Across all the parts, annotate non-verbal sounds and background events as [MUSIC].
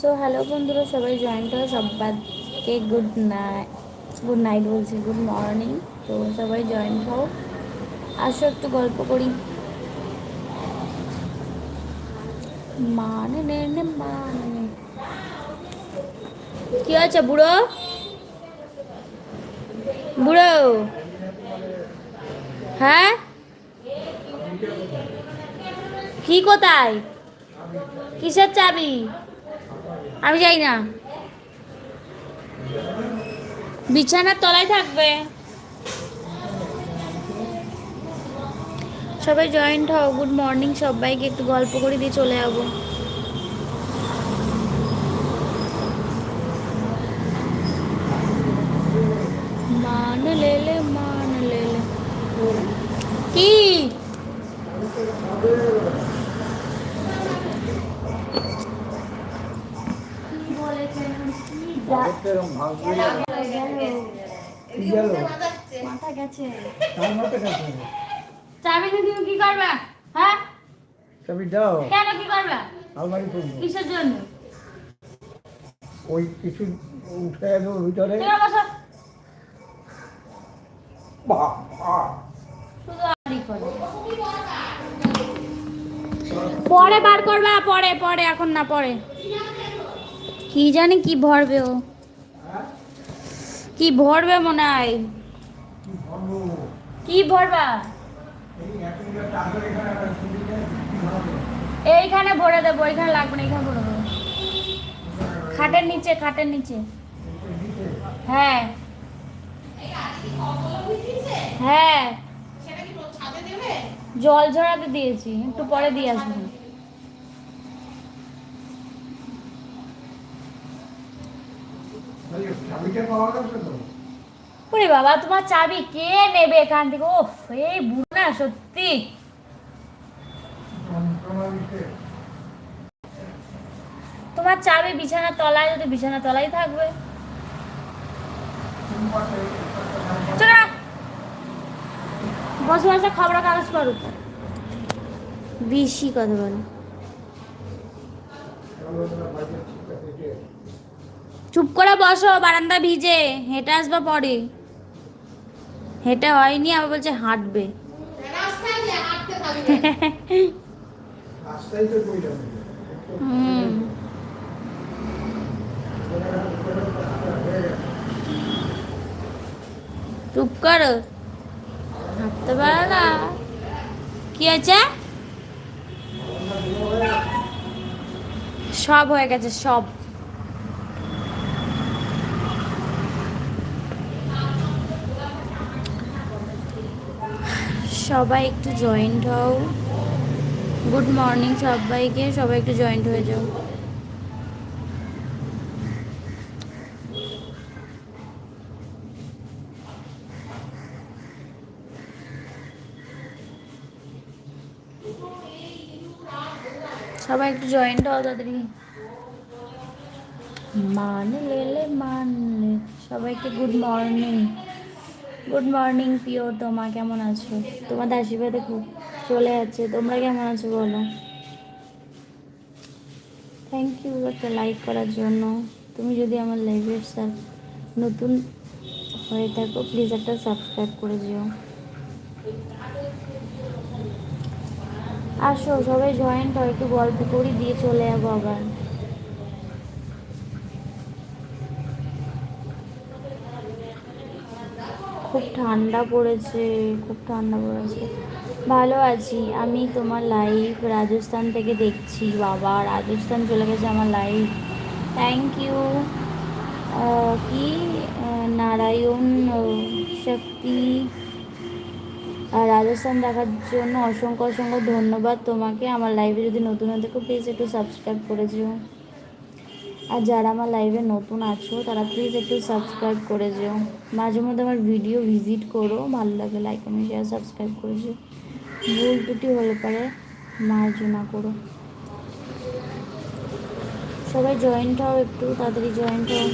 So hello বন্ধুরা, সবাই joint হয়ে সবাইকে গুড নাইট গুড নাইট বলছি গুড মর্নিং তো সবাই জয়েন্ট হও। আসো, একটু গল্প করি। মানে নে মানে। কি আছে বুড়ো? বুড়ো? হ্যাঁ? কি কোথায়? কিসের চাবি? আমি যাই না। বিছানার তলায় থাকবে। সবাই জয়েন্ট হও। গুড মর্নিং সবাইকে। একটু গল্প করে দিয়ে চলে যাব মান লেলে মান লেলে কি মাথা গেছে। চাবি নিয়ে তুমি কি করবে? হ্যাঁ? চাবি দাও। কেন কি করবে? আলমারি খুলবো। কিসের জন্য? ওই কিছু উঠে গেল ভিতরে। তুমি বসো। বাবা! শুধু আড়ি করে পরে বার করবে পরে পরে এখন না পরে। কি জানি কি ভরবে ও। কি ভরবে মনে হয়? কি ভরবা? এইখানে ভরে দেবো এইখানে লাগবে না এইখানে ভরে দেবো। খাটের নিচে খাটের নিচে। হ্যাঁ। হ্যাঁ। জল ঝরাতে দিয়েছি একটু পরে দিয়ে আসব তাহলে চাবিটা পাওয়া গেছে তো? ওরে বাবা, তোমার চাবি কে নেবে এখান থেকে? ও এই বুড়ো না, সত্যি। তোমার চাবি বিছানার তলায়, যদি বিছানার তলায় থাকবে। বসে বসে খবর কাগজ করো বেশি কথা বলো চলো না, বাজার ঠিক আছে, যে। চুপ করে বসো, বারান্দা ভিজে। হেঁটে আসবা পরে। হেঁটে হয়নি, আবার বলছে হাঁটবে? হুম। চুপ করো। হাঁটতে পারো না। কি আছে সব হয়ে গেছে, সব। সবাই একটু জয়েন্ট হও। গুড মর্নিং সবাইকে, সবাই একটু জয়েন্ট হয়ে যাও। সবাই একটু জয়েন্ট হও তাড়াতাড়ি। মান লেলে মান সবাইকে গুড মর্নিং গুড মর্নিং প্রিয় তোমা কেমন আছো? তোমাদের আশীর্বাদে খুব চলে যাচ্ছে তোমরা কেমন আছো বলো? থ্যাংক ইউ একটা লাইক করার জন্য। তুমি যদি আমার লাইভের সাথ নতুন হয়ে থাকো প্লিজ একটা সাবস্ক্রাইব করে দিও। আসো, সবাই জয়েন্ট হয় একটু গল্প করি, দিয়ে চলে যাব আবার। খুব ঠান্ডা পড়েছে, খুব ঠান্ডা পড়েছে। ভালো আছি। আমি তোমার লাইভ রাজস্থান থেকে দেখছি। বাবা, রাজস্থান চলে গেছে আমার লাইভ থ্যাংক ইউ কি? নারায়ণ শক্তি। রাজস্থান দেখার জন্য অসংখ্য অসংখ্য ধন্যবাদ তোমাকে। আমার লাইভে যদি নতুন হয়ে থাকো প্লিজ একটু সাবস্ক্রাইব করে আর যারা আমার লাইভে নতুন আছো, তারা প্লিজ একটু সাবস্ক্রাইব করে যেও। মাঝে মধ্যে আমার ভিডিও ভিজিট করো, ভালো লাগে লাইক কমেন্ট শেয়ার সাবস্ক্রাইব করে যেও। ভুল ত্রুটি হলে পারে মার্জনা করো। সবাই জয়েন্ট হও একটু, তাড়াতাড়ি জয়েন্ট হও।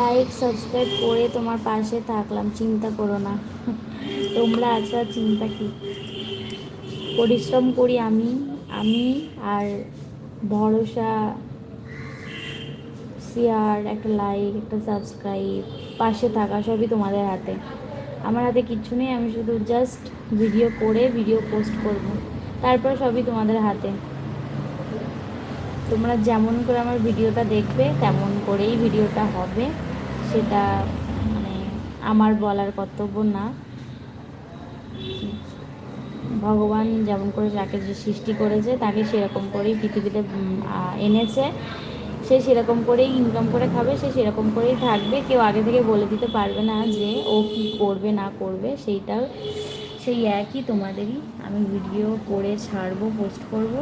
লাইক সাবস্ক্রাইব করে তোমার পাশে থাকলাম, চিন্তা করো না। তোমরা আছো আর চিন্তা কি? পরিশ্রম করি আমি আমি আর ভরসা শেয়ার, একটা লাইক একটা সাবস্ক্রাইব পাশে থাকা সবই তোমাদের হাতে। আমার হাতে কিচ্ছু নেই, আমি শুধু জাস্ট ভিডিও করে ভিডিও পোস্ট করব। তারপর সবই তোমাদের হাতে। তোমরা যেমন করে আমার ভিডিওটা দেখবে, তেমন করেই ভিডিওটা হবে। সেটা মানে আমার বলার কর্তব্য না। ভগবান যেমন করে যাকে যে সৃষ্টি করেছে, তাকে সেরকম করেই পৃথিবীতে এনেছে। সে সেরকম করেই ইনকাম করে খাবে, সে সেরকম করেই থাকবে। কেউ আগে থেকে বলে দিতে পারবে না যে ও কি করবে, না করবে। সেইটাও, সেই একই তোমাদেরই। আমি ভিডিও করে ছাড়বো পোস্ট করব।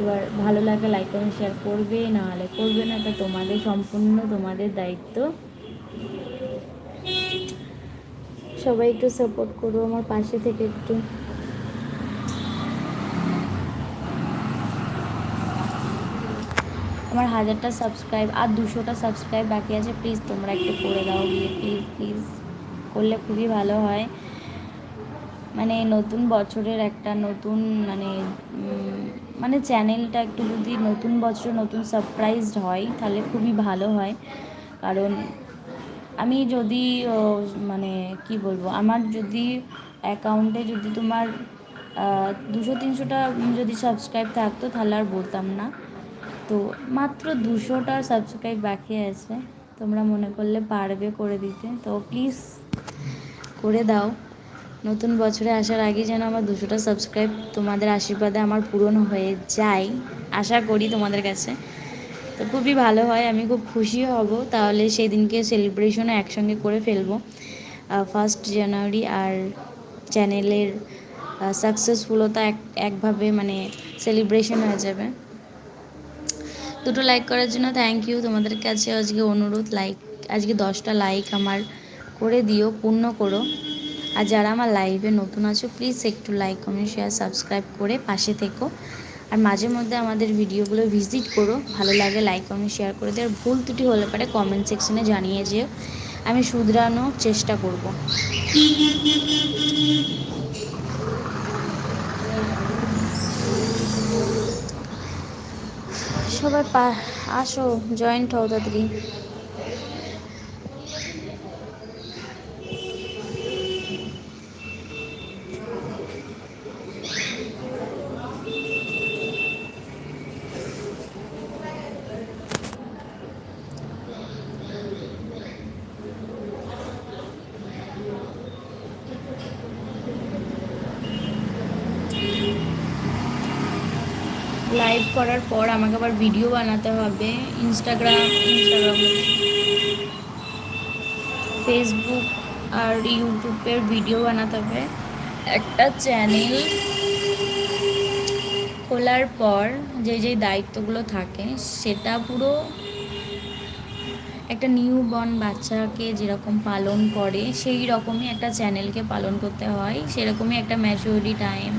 এবার ভালো লাগে লাইক কমেন্ট শেয়ার করবে, না হলে করবে না। এটা তোমাদের সম্পূর্ণ তোমাদের দায়িত্ব। সবাই একটু সাপোর্ট করো, আমার পাশে থেকে একটু। আমার হাজারটা সাবস্ক্রাইব আর দুশোটা সাবস্ক্রাইব বাকি আছে প্লিজ তোমরা একটু করে দাও গিয়ে প্লিজ প্লিজ করলে খুবই ভালো হয়। মানে নতুন বছরের একটা নতুন মানে মানে চ্যানেলটা একটু যদি নতুন বছর নতুন সারপ্রাইজড হয়, তাহলে খুবই ভালো হয়। কারণ আমি যদি মানে কি বলব, আমার যদি অ্যাকাউন্টে যদি তোমার দুশো তিনশোটা যদি সাবস্ক্রাইব থাকতো, তাহলে আর বলতাম না। তো মাত্র দুশোটা সাবস্ক্রাইব বাকি আছে। তোমরা মনে করলে পারবে করে দিতে। তো প্লিজ করে দাও। নতুন বছরে আসার আগে যেন আমার দুশোটা সাবস্ক্রাইব তোমাদের আশীর্বাদে আমার পূরণ হয়ে যায়। আশা করি তোমাদের কাছে। তো খুবই ভালো হয়, আমি খুব খুশি হব। তাহলে সেই দিনকে সেলিব্রেশনও একসঙ্গে করে ফেলব। ফার্স্ট জানুয়ারি আর চ্যানেলের সাকসেসফুলতা এক, একভাবে মানে সেলিব্রেশন হয়ে যাবে। দুটো লাইক করার জন্য থ্যাংক ইউ তোমাদের কাছে আজকে অনুরোধ লাইক আজকে দশটা লাইক আমার করে দিও, পূর্ণ করো। আর যারা আমার লাইভে নতুন আছো প্লিজ একটু লাইক কমেন্ট শেয়ার সাবস্ক্রাইব করে পাশে থেকো। আর মাঝে মধ্যে আমাদের ভিডিওগুলো ভিজিট করো, ভালো লাগে লাইক কমেন্ট শেয়ার করে দিও। আর ভুল ত্রুটি হলে পারে কমেন্ট সেকশনে জানিয়ে যেও। আমি শুধরানোর চেষ্টা করব। সবাই আসো জয়েন্ট হও তাড়াতাড়ি লাইভ করার পর আমাকে আবার ভিডিও বানাতে হবে। ইনস্টাগ্রাম ইনস্টাগ্রাম ফেসবুক আর ইউটিউবের ভিডিও বানাতে হবে। একটা চ্যানেল খোলার পর যে যে দায়িত্বগুলো থাকে, সেটা পুরো একটা নিউ বর্ন বাচ্চাকে যেরকম পালন করে, সেই রকমই একটা চ্যানেলকে পালন করতে হয়। সেরকমই একটা ম্যাচুরিটি টাইম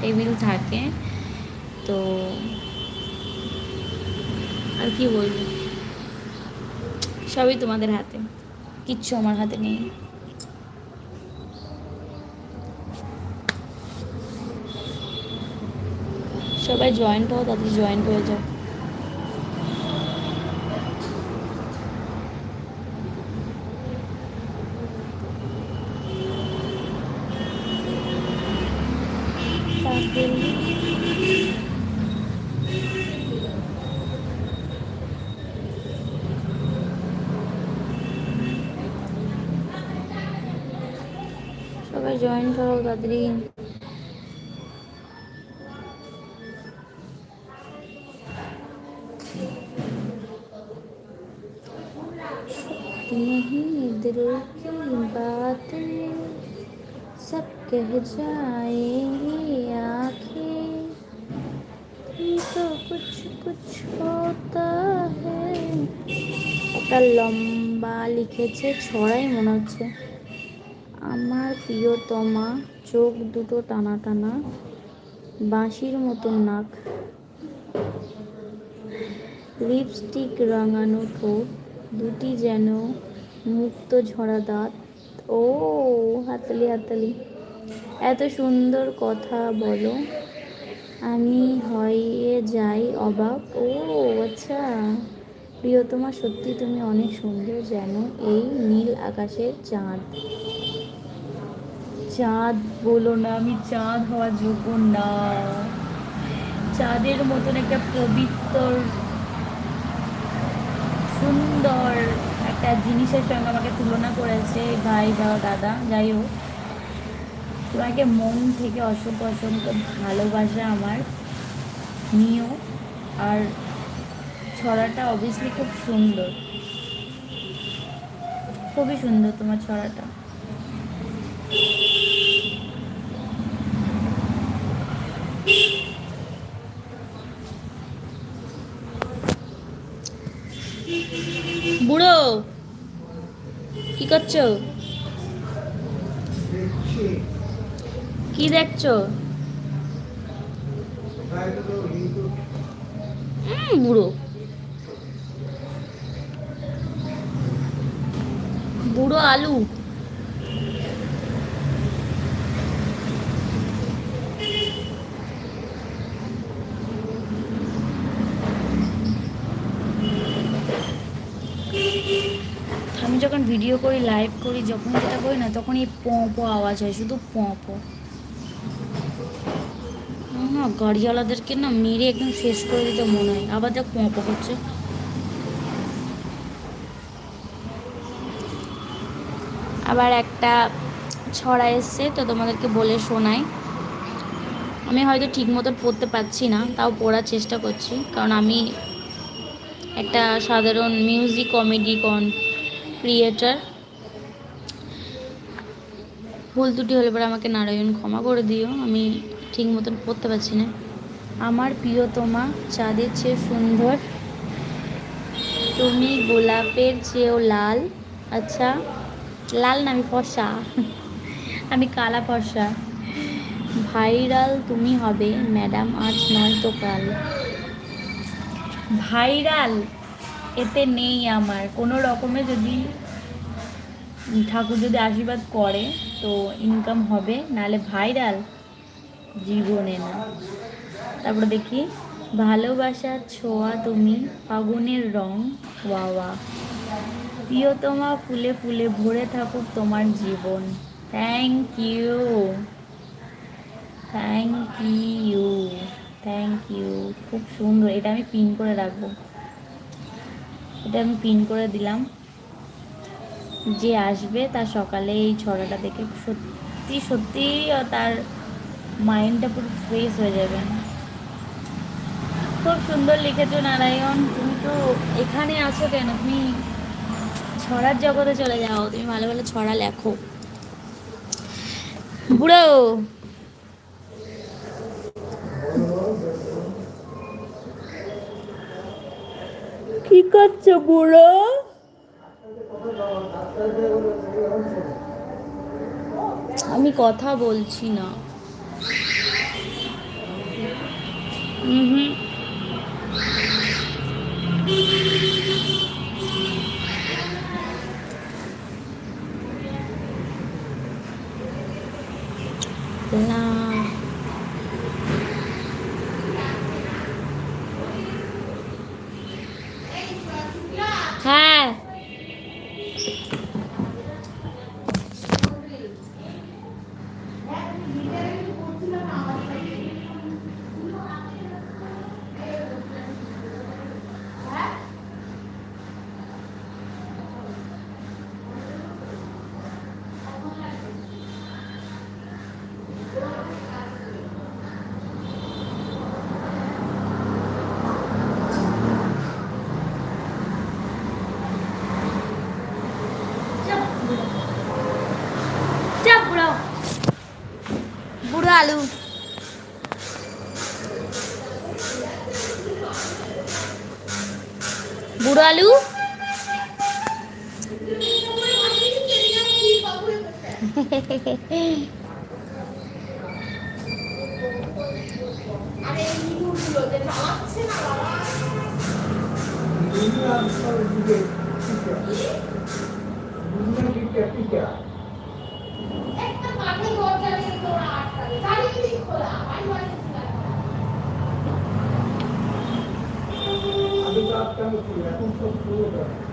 টেবিল থাকে। তো আর কি বলব? সবই তোমাদের হাতে। কিচ্ছু আমার হাতে নেই। সবাই জয়েন্ট হও তাদের জয়েন্ট হয়ে যাও তাহলে সবাই জয়েন্ট হও তাড়াতাড়ি नहीं दिल की बातें सब कह जाएंगी आंखें तो कुछ कुछ होता है একটা লম্বা লিখেছে ছড়াই মনে হচ্ছে আমার প্রিয়তমা চোখ দুটো টানা টানা, বাঁশির মতো নাক, লিপস্টিক রাঙানো ঠোঁট, দুটি যেন মুক্ত ঝরা দাঁত। ও হাতালি হাতালি এত সুন্দর কথা বলো। আমি হয়ে যাই অবাক। ও আচ্ছা। প্রিয়তমা, সত্যি তুমি অনেক সুন্দর যেন এই নীল আকাশের চাঁদ। চাঁদ, বলো না আমি চাঁদ হওয়ার যোগ্য না। চাঁদের মতন একটা পবিত্র সুন্দর একটা জিনিসের সঙ্গে আমাকে তুলনা করেছে ভাই বা দাদা, যাই হোক। তোমাকে মন থেকে অসংখ্য অসংখ্য ভালোবাসা আমার, নিও। আর ছড়াটা অবভিয়াসলি খুব সুন্দর। খুবই সুন্দর তোমার ছড়াটা। বুড়ো কি করছ? কি দেখছ? বুড়ো। বুড়ো আলু আমি যখন ভিডিও করি লাইভ করি, যখন যেটা করি না তখন এই প আওয়াজ হয়, শুধু প প। না গাড়িওয়ালাদেরকে না মেরে একদম শেষ করে দিতে মনে হয়। আবার দেখ প প করছে। আবার একটা ছড়া এসছে, তো তোমাদেরকে বলে শোনাই। আমি হয়তো ঠিক মতো পড়তে পারছি না, তাও পড়ার চেষ্টা করছি, কারণ আমি একটা সাধারণ মিউজিক কমেডি কন ক্রিয়েটার ভুল ত্রুটি হলে পরে আমাকে নারায়ণ ক্ষমা করে দিও, আমি ঠিক মতন পড়তে পারছি না। আমার প্রিয়তমা চাঁদের চেয়ে সুন্দর। তুমি গোলাপের চেয়েও লাল। আচ্ছা লাল না, আমি ফর্সা। আমি কালা ফর্সা। ভাইরাল তুমি হবে, ম্যাডাম, আজ নয় তো কাল। ভাইরাল? এতে নেই আমার। কোনো রকমে যদি ঠাকুর যদি আশীর্বাদ করে, তো ইনকাম হবে, নাহলে ভাইরাল জীবনে না। তারপরে দেখি ভালোবাসার ছোঁয়া তুমি, ফাগুনের রং ওয়াওয়া প্রিয়তমা ফুলে ফুলে ভরে থাকুক তোমার জীবন। Thank you thank you thank you খুব সুন্দর, এটা আমি পিন করে রাখব। এটা আমি পিন করে দিলাম। যে আসবে তার সকালে এই ছড়াটা দেখে সত্যি সত্যি তার মাইন্ডটা পুরো ফ্রেশ হয়ে যাবে। খুব সুন্দর লিখেছো নারায়ণ, তুমি তো এখানে আছো কেন? তুমি ছড়ার জগতে চলে যাও, তুমি ভালো ভালো ছড়া লেখো। বুড়ো! কি করছ বুড়ো? আমি কথা বলছি না। হুম। না হ্যাঁ চাপ বুড়ো বুড়ো আলু। বুড়ো আলু। [LAUGHS] আর খোলা বাড়ি বাড়ি খোলা আমি আগে তো আটকানো ছিল এখন সব পুরো